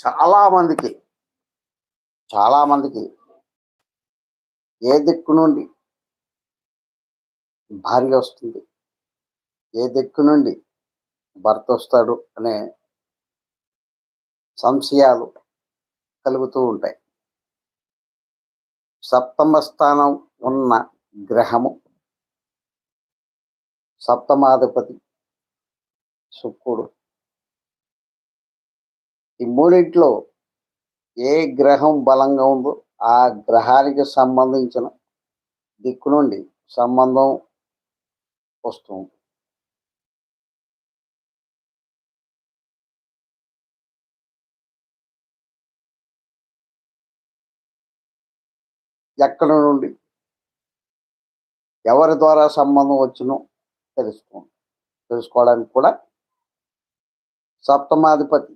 చాలా మందికి చాలా మందికి ఏ దిక్కు నుండి భార్య వస్తుంది ఏ దిక్కు నుండి భర్త వస్తాడు అనే సంశయాలు కలుగుతూ ఉంటాయి. సప్తమ స్థానం ఉన్న గ్రహము సప్తమాధిపతి శుక్రుడు. ఈ మూడింట్లో ఏ గ్రహం బలంగా ఉందో ఆ గ్రహానికి సంబంధించిన దిక్కు నుండి సంబంధం వస్తుంది ఎక్కడ నుండి ఎవరి ద్వారా సంబంధం వచ్చినో తెలుసుకోండి తెలుసుకోవడానికి కూడా సప్తమాధిపతి